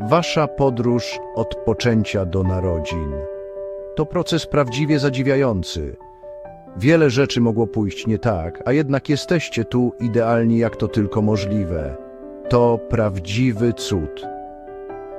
Wasza podróż od poczęcia do narodzin. To proces prawdziwie zadziwiający. Wiele rzeczy mogło pójść nie tak, a jednak jesteście tu idealni jak to tylko możliwe. To prawdziwy cud.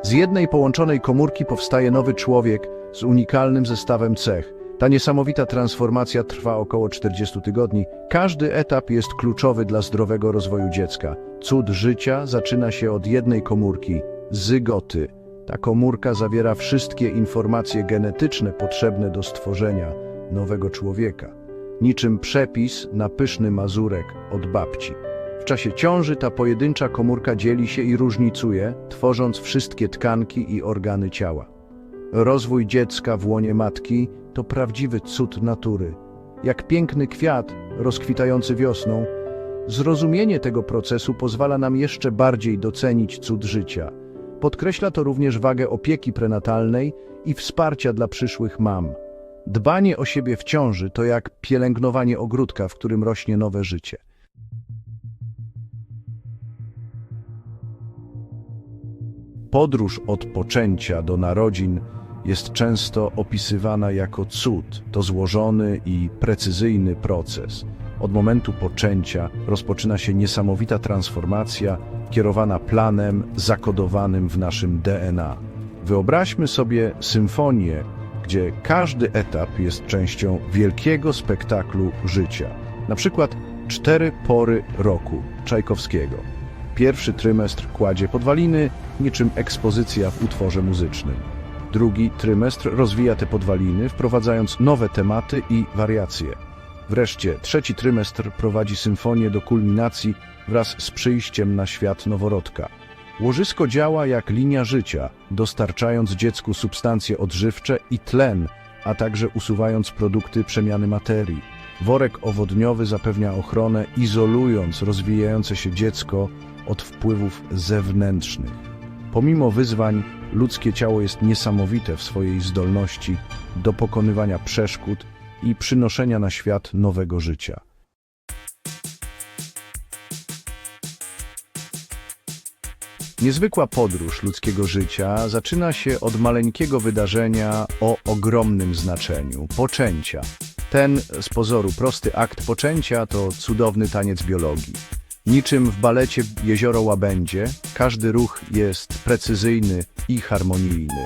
Z jednej połączonej komórki powstaje nowy człowiek z unikalnym zestawem cech. Ta niesamowita transformacja trwa około 40 tygodni. Każdy etap jest kluczowy dla zdrowego rozwoju dziecka. Cud życia zaczyna się od jednej komórki zygoty. Ta komórka zawiera wszystkie informacje genetyczne potrzebne do stworzenia nowego człowieka. Niczym przepis na pyszny mazurek od babci. W czasie ciąży ta pojedyncza komórka dzieli się i różnicuje, tworząc wszystkie tkanki i organy ciała. Rozwój dziecka w łonie matki to prawdziwy cud natury. Jak piękny kwiat rozkwitający wiosną, zrozumienie tego procesu pozwala nam jeszcze bardziej docenić cud życia. Podkreśla to również wagę opieki prenatalnej i wsparcia dla przyszłych mam. Dbanie o siebie w ciąży to jak pielęgnowanie ogródka, w którym rośnie nowe życie. Podróż od poczęcia do narodzin jest często opisywana jako cud. To złożony i precyzyjny proces. Od momentu poczęcia rozpoczyna się niesamowita transformacja kierowana planem zakodowanym w naszym DNA. Wyobraźmy sobie symfonię, gdzie każdy etap jest częścią wielkiego spektaklu życia. Na przykład cztery pory roku Czajkowskiego. Pierwszy trymestr kładzie podwaliny, niczym ekspozycja w utworze muzycznym. Drugi trymestr rozwija te podwaliny, wprowadzając nowe tematy i wariacje. Wreszcie trzeci trymestr prowadzi symfonię do kulminacji wraz z przyjściem na świat noworodka. Łożysko działa jak linia życia, dostarczając dziecku substancje odżywcze i tlen, a także usuwając produkty przemiany materii. Worek owodniowy zapewnia ochronę, izolując rozwijające się dziecko od wpływów zewnętrznych. Pomimo wyzwań, ludzkie ciało jest niesamowite w swojej zdolności do pokonywania przeszkód i przynoszenia na świat nowego życia. Niezwykła podróż ludzkiego życia zaczyna się od maleńkiego wydarzenia o ogromnym znaczeniu poczęcia. Ten z pozoru prosty akt poczęcia to cudowny taniec biologii. Niczym w balecie Jezioro Łabędzie, każdy ruch jest precyzyjny i harmonijny.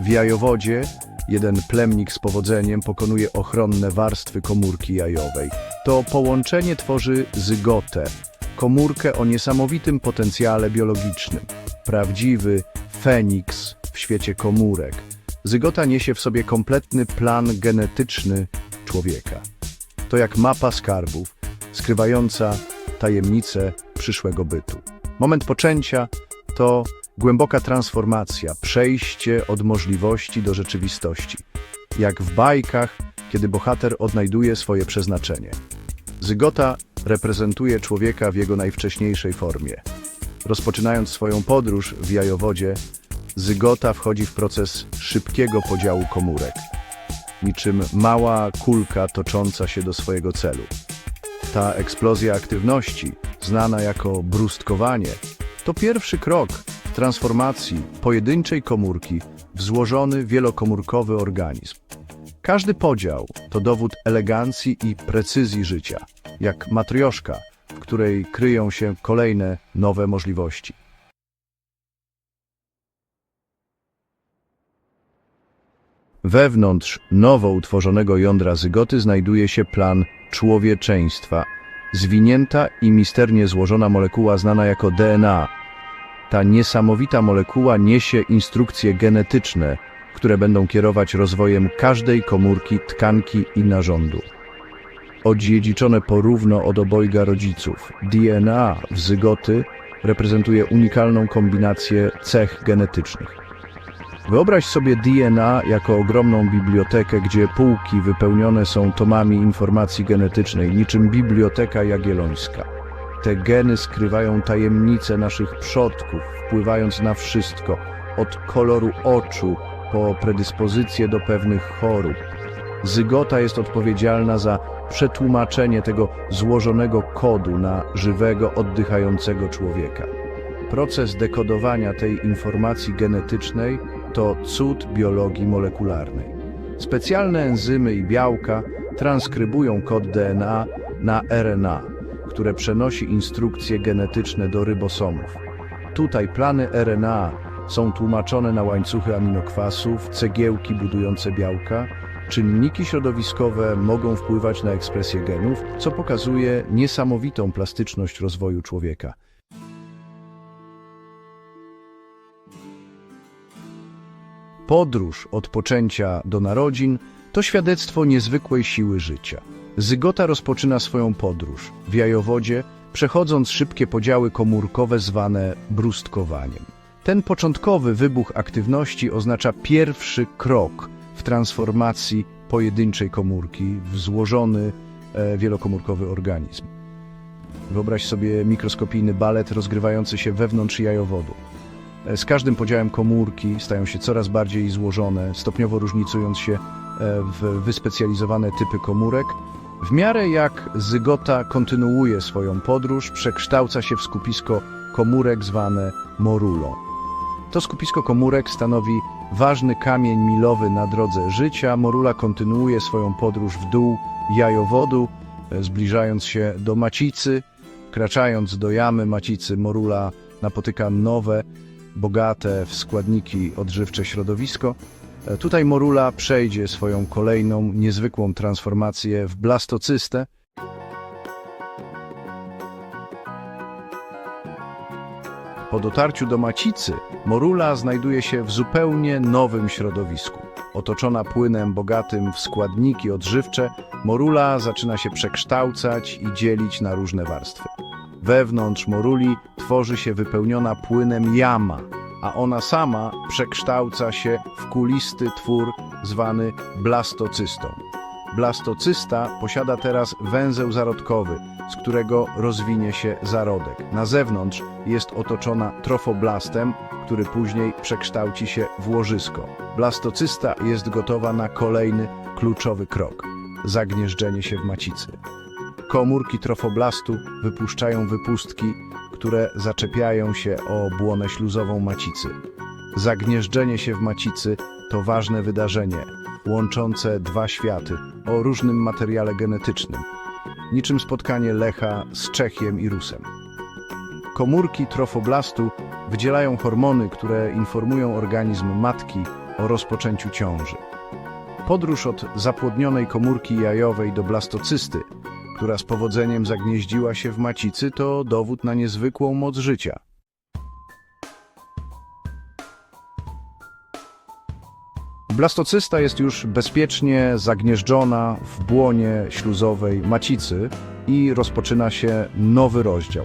W jajowodzie jeden plemnik z powodzeniem pokonuje ochronne warstwy komórki jajowej. To połączenie tworzy zygotę, komórkę o niesamowitym potencjale biologicznym. Prawdziwy Feniks w świecie komórek. Zygota niesie w sobie kompletny plan genetyczny człowieka. To jak mapa skarbów, skrywająca tajemnice przyszłego bytu. Moment poczęcia to głęboka transformacja, przejście od możliwości do rzeczywistości. Jak w bajkach, kiedy bohater odnajduje swoje przeznaczenie. Zygota reprezentuje człowieka w jego najwcześniejszej formie. Rozpoczynając swoją podróż w jajowodzie, zygota wchodzi w proces szybkiego podziału komórek, niczym mała kulka tocząca się do swojego celu. Ta eksplozja aktywności, znana jako brustkowanie, to pierwszy krok w transformacji pojedynczej komórki w złożony wielokomórkowy organizm. Każdy podział to dowód elegancji i precyzji życia, jak matrioszka, w której kryją się kolejne nowe możliwości. Wewnątrz nowo utworzonego jądra zygoty znajduje się plan człowieczeństwa, zwinięta i misternie złożona molekuła znana jako DNA. Ta niesamowita molekuła niesie instrukcje genetyczne, które będą kierować rozwojem każdej komórki, tkanki i narządu. Odziedziczone porówno od obojga rodziców, DNA w zygoty reprezentuje unikalną kombinację cech genetycznych. Wyobraź sobie DNA jako ogromną bibliotekę, gdzie półki wypełnione są tomami informacji genetycznej, niczym Biblioteka Jagiellońska. Te geny skrywają tajemnice naszych przodków, wpływając na wszystko, od koloru oczu po predyspozycje do pewnych chorób. Zygota jest odpowiedzialna za przetłumaczenie tego złożonego kodu na żywego, oddychającego człowieka. Proces dekodowania tej informacji genetycznej to cud biologii molekularnej. Specjalne enzymy i białka transkrybują kod DNA na RNA, które przenosi instrukcje genetyczne do rybosomów. Tutaj plany RNA są tłumaczone na łańcuchy aminokwasów, cegiełki budujące białka. Czynniki środowiskowe mogą wpływać na ekspresję genów, co pokazuje niesamowitą plastyczność rozwoju człowieka. Podróż od poczęcia do narodzin to świadectwo niezwykłej siły życia. Zygota rozpoczyna swoją podróż w jajowodzie, przechodząc szybkie podziały komórkowe zwane brustkowaniem. Ten początkowy wybuch aktywności oznacza pierwszy krok w transformacji pojedynczej komórki w złożony e, wielokomórkowy organizm. Wyobraź sobie mikroskopijny balet rozgrywający się wewnątrz jajowodu. E, Z każdym podziałem komórki stają się coraz bardziej złożone, stopniowo różnicując się e, w wyspecjalizowane typy komórek. W miarę jak zygota kontynuuje swoją podróż, przekształca się w skupisko komórek zwane morulą. To skupisko komórek stanowi ważny kamień milowy na drodze życia. Morula kontynuuje swoją podróż w dół jajowodu, e, zbliżając się do macicy. Wkraczając do jamy macicy, morula napotyka nowe, bogate w składniki odżywcze środowisko. E, Tutaj morula przejdzie swoją kolejną, niezwykłą transformację w blastocystę. Po dotarciu do macicy, morula znajduje się w zupełnie nowym środowisku. Otoczona płynem bogatym w składniki odżywcze, morula zaczyna się przekształcać i dzielić na różne warstwy. Wewnątrz moruli tworzy się wypełniona płynem jama, a ona sama przekształca się w kulisty twór zwany blastocystą. Blastocysta posiada teraz węzeł zarodkowy, z którego rozwinie się zarodek. Na zewnątrz jest otoczona trofoblastem, który później przekształci się w łożysko. Blastocysta jest gotowa na kolejny kluczowy krok zagnieżdżenie się w macicy. Komórki trofoblastu wypuszczają wypustki, które zaczepiają się o błonę śluzową macicy. Zagnieżdżenie się w macicy to ważne wydarzenie, łączące dwa światy o różnym materiale genetycznym, niczym spotkanie Lecha z Czechiem i Rusem. Komórki trofoblastu wydzielają hormony, które informują organizm matki o rozpoczęciu ciąży. Podróż od zapłodnionej komórki jajowej do blastocysty, która z powodzeniem zagnieździła się w macicy, to dowód na niezwykłą moc życia. Blastocysta jest już bezpiecznie zagnieżdżona w błonie śluzowej macicy i rozpoczyna się nowy rozdział.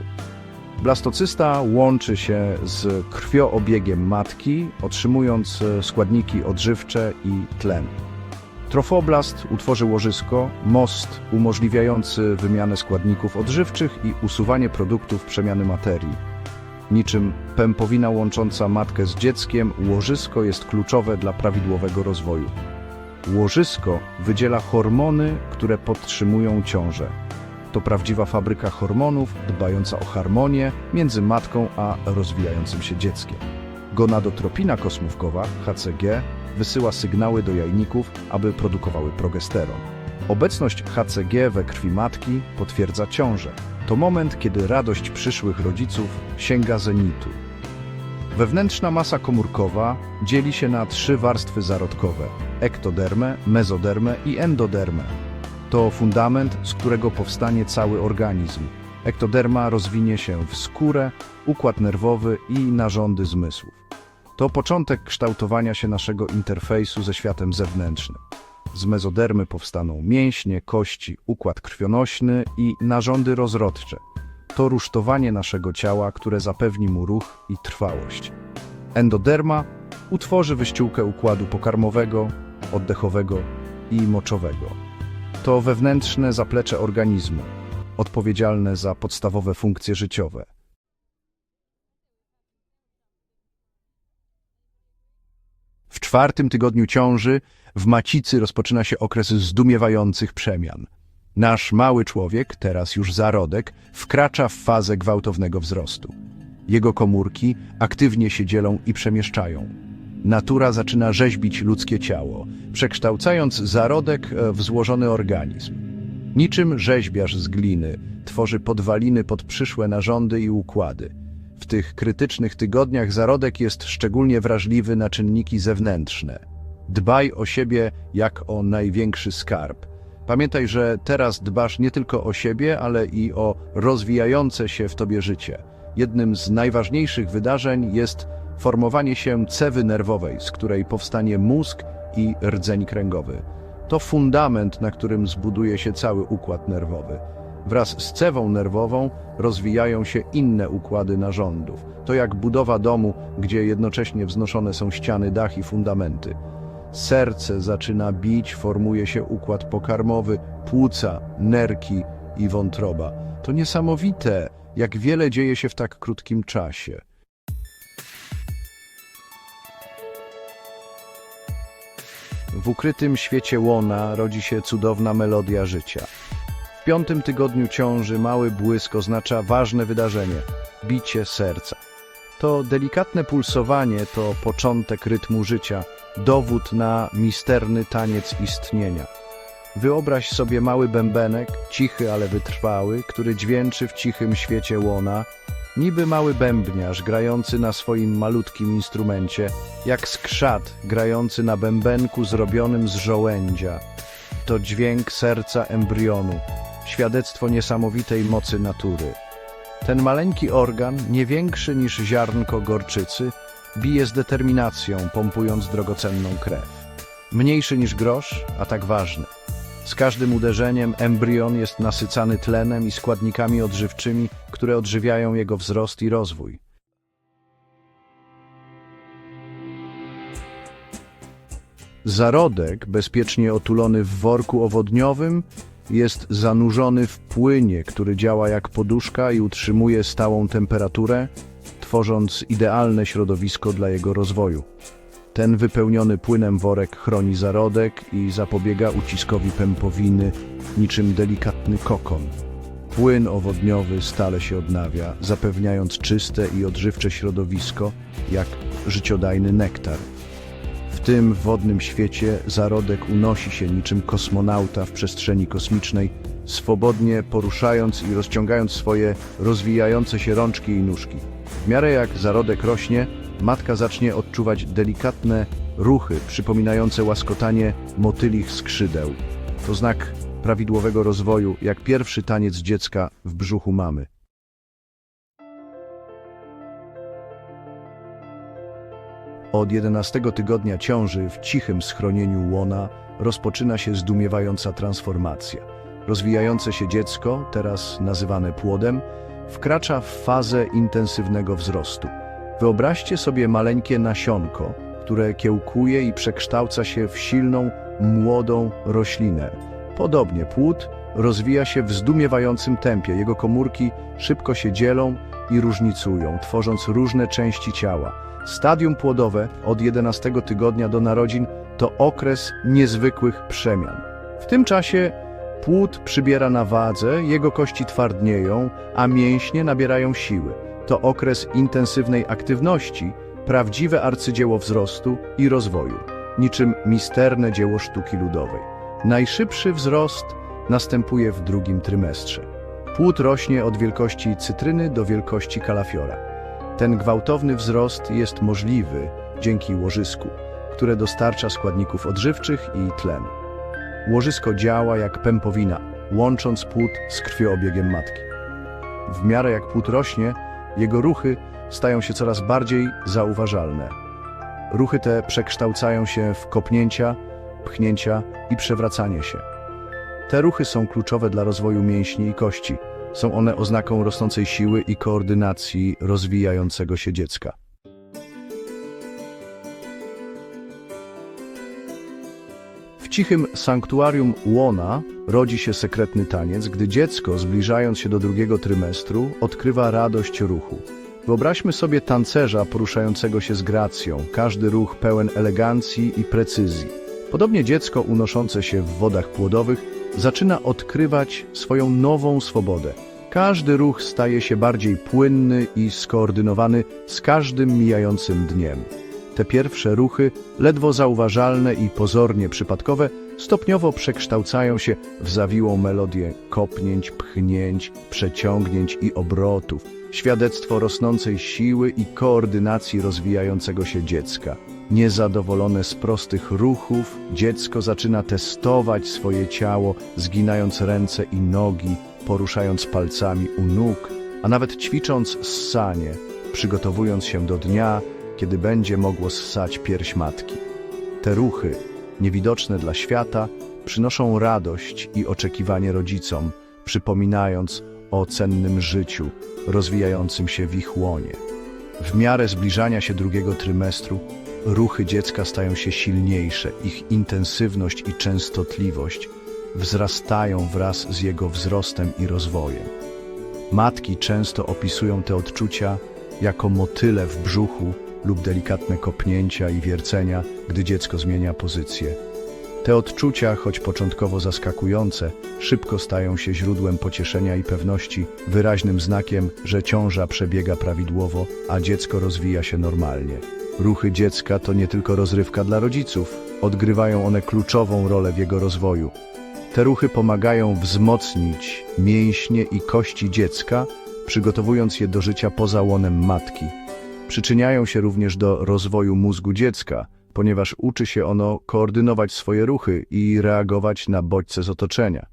Blastocysta łączy się z krwioobiegiem matki, otrzymując składniki odżywcze i tlen. Trofoblast utworzy łożysko, most umożliwiający wymianę składników odżywczych i usuwanie produktów przemiany materii. Niczym pępowina łącząca matkę z dzieckiem, łożysko jest kluczowe dla prawidłowego rozwoju. Łożysko wydziela hormony, które podtrzymują ciążę. To prawdziwa fabryka hormonów, dbająca o harmonię między matką a rozwijającym się dzieckiem. Gonadotropina kosmówkowa, HCG, wysyła sygnały do jajników, aby produkowały progesteron. Obecność HCG we krwi matki potwierdza ciążę. To moment, kiedy radość przyszłych rodziców sięga zenitu. Wewnętrzna masa komórkowa dzieli się na trzy warstwy zarodkowe: ektodermę, mezodermę i endodermę. To fundament, z którego powstanie cały organizm. Ektoderma rozwinie się w skórę, układ nerwowy i narządy zmysłów. To początek kształtowania się naszego interfejsu ze światem zewnętrznym. Z mezodermy powstaną mięśnie, kości, układ krwionośny i narządy rozrodcze. To rusztowanie naszego ciała, które zapewni mu ruch i trwałość. Endoderma utworzy wyściółkę układu pokarmowego, oddechowego i moczowego. To wewnętrzne zaplecze organizmu, odpowiedzialne za podstawowe funkcje życiowe. W czwartym tygodniu ciąży w macicy rozpoczyna się okres zdumiewających przemian. Nasz mały człowiek, teraz już zarodek, wkracza w fazę gwałtownego wzrostu. Jego komórki aktywnie się dzielą i przemieszczają. Natura zaczyna rzeźbić ludzkie ciało, przekształcając zarodek e, w złożony organizm. Niczym rzeźbiarz z gliny tworzy podwaliny pod przyszłe narządy i układy. W tych krytycznych tygodniach zarodek jest szczególnie wrażliwy na czynniki zewnętrzne. Dbaj o siebie jak o największy skarb. Pamiętaj, że teraz dbasz nie tylko o siebie, ale i o rozwijające się w tobie życie. Jednym z najważniejszych wydarzeń jest formowanie się cewy nerwowej, z której powstanie mózg i rdzeń kręgowy. To fundament, na którym zbuduje się cały układ nerwowy. Wraz z cewą nerwową rozwijają się inne układy narządów. To jak budowa domu, gdzie jednocześnie wznoszone są ściany, dach i fundamenty. Serce zaczyna bić, formuje się układ pokarmowy, płuca, nerki i wątroba. To niesamowite, jak wiele dzieje się w tak krótkim czasie. W ukrytym świecie łona rodzi się cudowna melodia życia. W piątym tygodniu ciąży mały błysk oznacza ważne wydarzenie bicie serca. To delikatne pulsowanie to początek rytmu życia, dowód na misterny taniec istnienia. Wyobraź sobie mały bębenek, cichy, ale wytrwały, który dźwięczy w cichym świecie łona, niby mały bębniarz grający na swoim malutkim instrumencie, jak skrzat grający na bębenku zrobionym z żołędzia. To dźwięk serca embrionu, świadectwo niesamowitej mocy natury. Ten maleńki organ, nie większy niż ziarnko gorczycy, bije z determinacją, pompując drogocenną krew. Mniejszy niż grosz, a tak ważny. Z każdym uderzeniem embrion jest nasycany tlenem i składnikami odżywczymi, które odżywiają jego wzrost i rozwój. Zarodek, bezpiecznie otulony w worku owodniowym, jest zanurzony w płynie, który działa jak poduszka i utrzymuje stałą temperaturę, tworząc idealne środowisko dla jego rozwoju. Ten wypełniony płynem worek chroni zarodek i zapobiega uciskowi pępowiny, niczym delikatny kokon. Płyn owodniowy stale się odnawia, zapewniając czyste i odżywcze środowisko, jak życiodajny nektar. Tym wodnym świecie zarodek unosi się niczym kosmonauta w przestrzeni kosmicznej, swobodnie poruszając i rozciągając swoje rozwijające się rączki i nóżki. W miarę jak zarodek rośnie, matka zacznie odczuwać delikatne ruchy przypominające łaskotanie motylich skrzydeł. To znak prawidłowego rozwoju, jak pierwszy taniec dziecka w brzuchu mamy. Od 11 tygodnia ciąży w cichym schronieniu łona rozpoczyna się zdumiewająca transformacja. Rozwijające się dziecko, teraz nazywane płodem, wkracza w fazę intensywnego wzrostu. Wyobraźcie sobie maleńkie nasionko, które kiełkuje i przekształca się w silną, młodą roślinę. Podobnie płód rozwija się w zdumiewającym tempie. Jego komórki szybko się dzielą i różnicują, tworząc różne części ciała. Stadium płodowe od 11 tygodnia do narodzin to okres niezwykłych przemian. W tym czasie płód przybiera na wadze, jego kości twardnieją, a mięśnie nabierają siły. To okres intensywnej aktywności, prawdziwe arcydzieło wzrostu i rozwoju, niczym misterne dzieło sztuki ludowej. Najszybszy wzrost następuje w drugim trymestrze. Płód rośnie od wielkości cytryny do wielkości kalafiora. Ten gwałtowny wzrost jest możliwy dzięki łożysku, które dostarcza składników odżywczych i tlenu. Łożysko działa jak pępowina, łącząc płód z krwioobiegiem matki. W miarę jak płód rośnie, jego ruchy stają się coraz bardziej zauważalne. Ruchy te przekształcają się w kopnięcia, pchnięcia i przewracanie się. Te ruchy są kluczowe dla rozwoju mięśni i kości. Są one oznaką rosnącej siły i koordynacji rozwijającego się dziecka. W cichym sanktuarium łona rodzi się sekretny taniec, gdy dziecko, zbliżając się do drugiego trymestru, odkrywa radość ruchu. Wyobraźmy sobie tancerza poruszającego się z gracją, każdy ruch pełen elegancji i precyzji. Podobnie dziecko unoszące się w wodach płodowych zaczyna odkrywać swoją nową swobodę. Każdy ruch staje się bardziej płynny i skoordynowany z każdym mijającym dniem. Te pierwsze ruchy, ledwo zauważalne i pozornie przypadkowe, stopniowo przekształcają się w zawiłą melodię kopnięć, pchnięć, przeciągnięć i obrotów, świadectwo rosnącej siły i koordynacji rozwijającego się dziecka. Niezadowolone z prostych ruchów, dziecko zaczyna testować swoje ciało, zginając ręce i nogi, poruszając palcami u nóg, a nawet ćwicząc ssanie, przygotowując się do dnia, kiedy będzie mogło ssać pierś matki. Te ruchy, niewidoczne dla świata, przynoszą radość i oczekiwanie rodzicom, przypominając o cennym życiu rozwijającym się w ich łonie. W miarę zbliżania się drugiego trymestru, ruchy dziecka stają się silniejsze, ich intensywność i częstotliwość wzrastają wraz z jego wzrostem i rozwojem. Matki często opisują te odczucia jako motyle w brzuchu lub delikatne kopnięcia i wiercenia, gdy dziecko zmienia pozycję. Te odczucia, choć początkowo zaskakujące, szybko stają się źródłem pocieszenia i pewności, wyraźnym znakiem, że ciąża przebiega prawidłowo, a dziecko rozwija się normalnie. Ruchy dziecka to nie tylko rozrywka dla rodziców, odgrywają one kluczową rolę w jego rozwoju. Te ruchy pomagają wzmocnić mięśnie i kości dziecka, przygotowując je do życia poza łonem matki. Przyczyniają się również do rozwoju mózgu dziecka, ponieważ uczy się ono koordynować swoje ruchy i reagować na bodźce z otoczenia.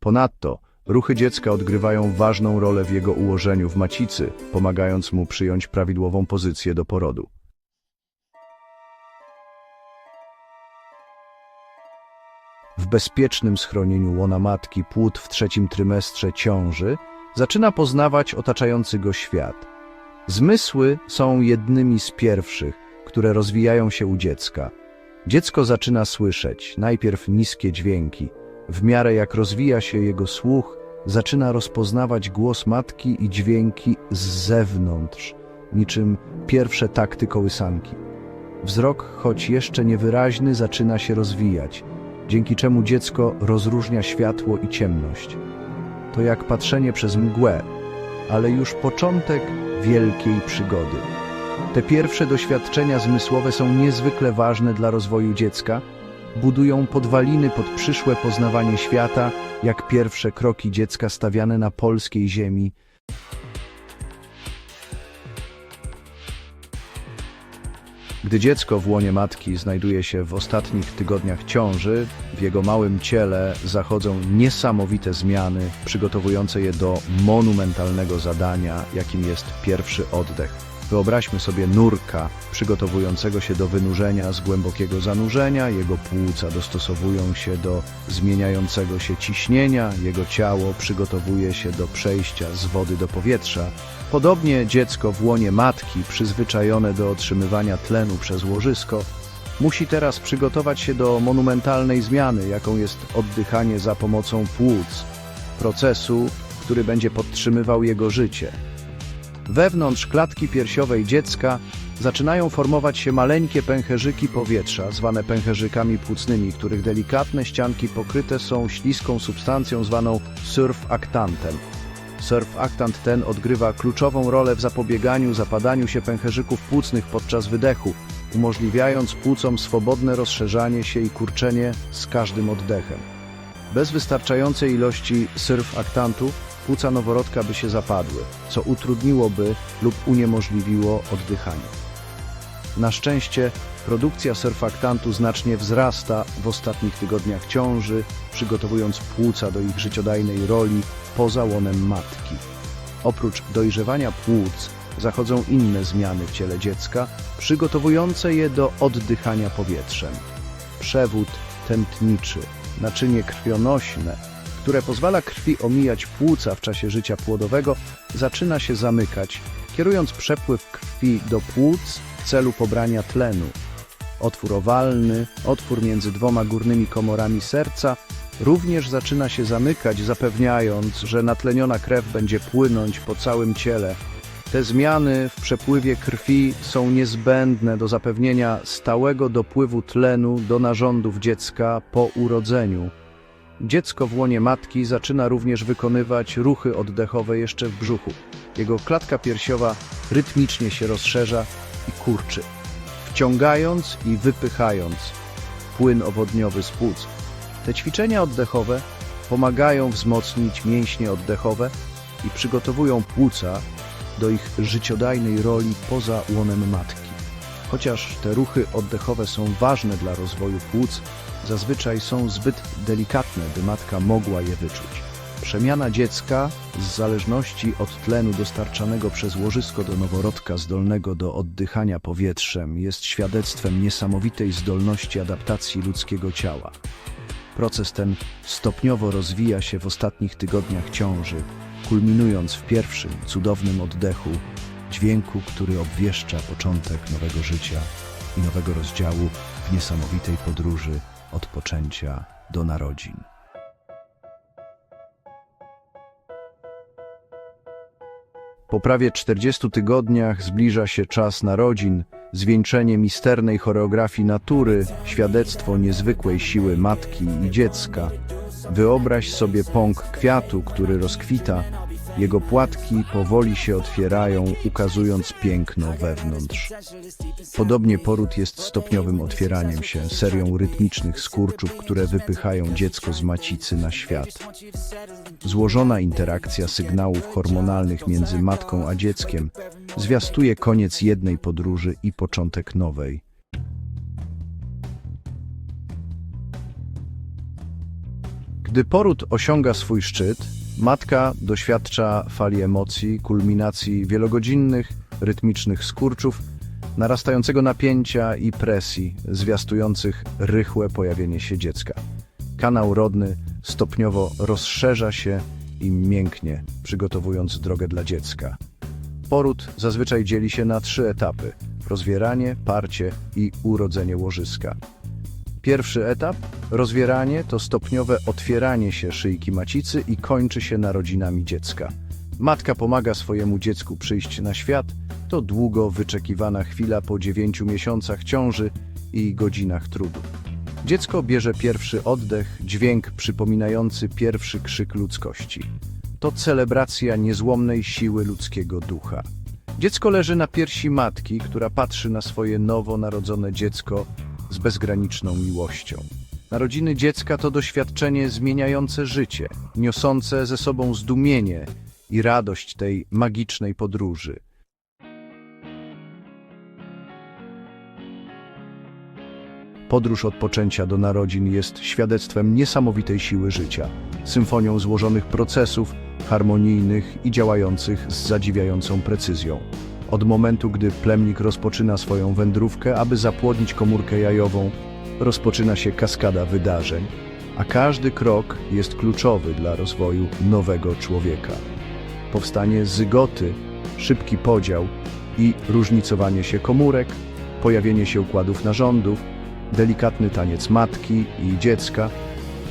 Ponadto ruchy dziecka odgrywają ważną rolę w jego ułożeniu w macicy, pomagając mu przyjąć prawidłową pozycję do porodu. Bezpiecznym schronieniu łona matki płód w trzecim trymestrze ciąży zaczyna poznawać otaczający go świat. Zmysły są jednymi z pierwszych, które rozwijają się u dziecka. Dziecko zaczyna słyszeć najpierw niskie dźwięki. W miarę jak rozwija się jego słuch, zaczyna rozpoznawać głos matki i dźwięki z zewnątrz, niczym pierwsze takty kołysanki. Wzrok, choć jeszcze niewyraźny, zaczyna się rozwijać, dzięki czemu dziecko rozróżnia światło i ciemność. To jak patrzenie przez mgłę, ale już początek wielkiej przygody. Te pierwsze doświadczenia zmysłowe są niezwykle ważne dla rozwoju dziecka, budują podwaliny pod przyszłe poznawanie świata, jak pierwsze kroki dziecka stawiane na polskiej ziemi. Gdy dziecko w łonie matki znajduje się w ostatnich tygodniach ciąży, w jego małym ciele zachodzą niesamowite zmiany, przygotowujące je do monumentalnego zadania, jakim jest pierwszy oddech. Wyobraźmy sobie nurka przygotowującego się do wynurzenia z głębokiego zanurzenia, jego płuca dostosowują się do zmieniającego się ciśnienia, jego ciało przygotowuje się do przejścia z wody do powietrza. Podobnie dziecko w łonie matki, przyzwyczajone do otrzymywania tlenu przez łożysko, musi teraz przygotować się do monumentalnej zmiany, jaką jest oddychanie za pomocą płuc, procesu, który będzie podtrzymywał jego życie. Wewnątrz klatki piersiowej dziecka zaczynają formować się maleńkie pęcherzyki powietrza, zwane pęcherzykami płucnymi, których delikatne ścianki pokryte są śliską substancją zwaną surfaktantem. Surfaktant ten odgrywa kluczową rolę w zapobieganiu zapadaniu się pęcherzyków płucnych podczas wydechu, umożliwiając płucom swobodne rozszerzanie się i kurczenie z każdym oddechem. Bez wystarczającej ilości surfaktantu płuca noworodka by się zapadły, co utrudniłoby lub uniemożliwiło oddychanie. Na szczęście produkcja surfaktantu znacznie wzrasta w ostatnich tygodniach ciąży, przygotowując płuca do ich życiodajnej roli poza łonem matki. Oprócz dojrzewania płuc zachodzą inne zmiany w ciele dziecka, przygotowujące je do oddychania powietrzem. Przewód tętniczy, naczynie krwionośne, które pozwala krwi omijać płuca w czasie życia płodowego, zaczyna się zamykać, kierując przepływ krwi do płuc w celu pobrania tlenu. Otwór owalny, otwór między dwoma górnymi komorami serca, również zaczyna się zamykać, zapewniając, że natleniona krew będzie płynąć po całym ciele. Te zmiany w przepływie krwi są niezbędne do zapewnienia stałego dopływu tlenu do narządów dziecka po urodzeniu. Dziecko w łonie matki zaczyna również wykonywać ruchy oddechowe jeszcze w brzuchu. Jego klatka piersiowa rytmicznie się rozszerza i kurczy, wciągając i wypychając płyn owodniowy z płuc. Te ćwiczenia oddechowe pomagają wzmocnić mięśnie oddechowe i przygotowują płuca do ich życiodajnej roli poza łonem matki. Chociaż te ruchy oddechowe są ważne dla rozwoju płuc, zazwyczaj są zbyt delikatne, by matka mogła je wyczuć. Przemiana dziecka z zależności od tlenu dostarczanego przez łożysko do noworodka zdolnego do oddychania powietrzem jest świadectwem niesamowitej zdolności adaptacji ludzkiego ciała. Proces ten stopniowo rozwija się w ostatnich tygodniach ciąży, kulminując w pierwszym, cudownym oddechu, dźwięku, który obwieszcza początek nowego życia i nowego rozdziału w niesamowitej podróży od poczęcia do narodzin. Po prawie 40 tygodniach zbliża się czas narodzin, zwieńczenie misternej choreografii natury, świadectwo niezwykłej siły matki i dziecka. Wyobraź sobie pąk kwiatu, który rozkwita, jego płatki powoli się otwierają, ukazując piękno wewnątrz. Podobnie poród jest stopniowym otwieraniem się, serią rytmicznych skurczów, które wypychają dziecko z macicy na świat. Złożona interakcja sygnałów hormonalnych między matką a dzieckiem zwiastuje koniec jednej podróży i początek nowej. Gdy poród osiąga swój szczyt, matka doświadcza fali emocji, kulminacji wielogodzinnych, rytmicznych skurczów, narastającego napięcia i presji, zwiastujących rychłe pojawienie się dziecka. Kanał rodny stopniowo rozszerza się i mięknie, przygotowując drogę dla dziecka. Poród zazwyczaj dzieli się na trzy etapy: rozwieranie, parcie i urodzenie łożyska. Pierwszy etap, rozwieranie, to stopniowe otwieranie się szyjki macicy i kończy się narodzinami dziecka. Matka pomaga swojemu dziecku przyjść na świat, to długo wyczekiwana chwila po dziewięciu miesiącach ciąży i godzinach trudu. Dziecko bierze pierwszy oddech, dźwięk przypominający pierwszy krzyk ludzkości. To celebracja niezłomnej siły ludzkiego ducha. Dziecko leży na piersi matki, która patrzy na swoje nowo narodzone dziecko z bezgraniczną miłością. Narodziny dziecka to doświadczenie zmieniające życie, niosące ze sobą zdumienie i radość tej magicznej podróży. Podróż od poczęcia do narodzin jest świadectwem niesamowitej siły życia, symfonią złożonych procesów, harmonijnych i działających z zadziwiającą precyzją. Od momentu, gdy plemnik rozpoczyna swoją wędrówkę, aby zapłodnić komórkę jajową, rozpoczyna się kaskada wydarzeń, a każdy krok jest kluczowy dla rozwoju nowego człowieka. Powstanie zygoty, szybki podział i różnicowanie się komórek, pojawienie się układów narządów, delikatny taniec matki i dziecka.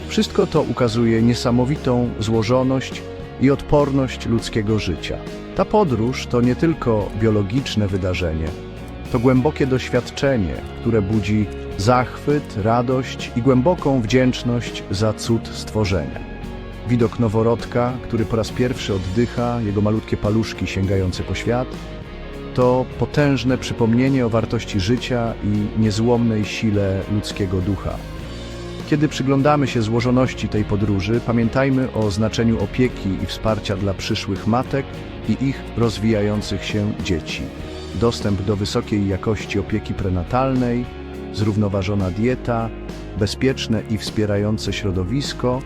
Wszystko to ukazuje niesamowitą złożoność i odporność ludzkiego życia. Ta podróż to nie tylko biologiczne wydarzenie, to głębokie doświadczenie, które budzi zachwyt, radość i głęboką wdzięczność za cud stworzenia. Widok noworodka, który po raz pierwszy oddycha, jego malutkie paluszki sięgające po świat, to potężne przypomnienie o wartości życia i niezłomnej sile ludzkiego ducha. Kiedy przyglądamy się złożoności tej podróży, pamiętajmy o znaczeniu opieki i wsparcia dla przyszłych matek i ich rozwijających się dzieci. Dostęp do wysokiej jakości opieki prenatalnej, zrównoważona dieta, bezpieczne i wspierające środowisko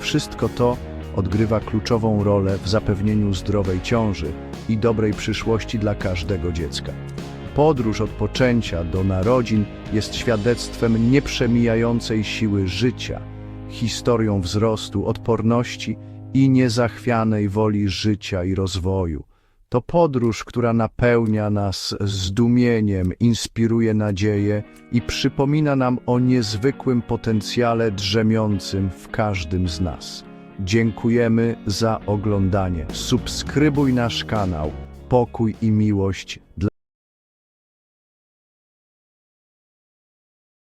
wszystko to odgrywa kluczową rolę w zapewnieniu zdrowej ciąży i dobrej przyszłości dla każdego dziecka. Podróż od poczęcia do narodzin jest świadectwem nieprzemijającej siły życia, historią wzrostu, odporności i niezachwianej woli życia i rozwoju. To podróż, która napełnia nas zdumieniem, inspiruje nadzieję i przypomina nam o niezwykłym potencjale drzemiącym w każdym z nas. Dziękujemy za oglądanie. Subskrybuj nasz kanał. Pokój i miłość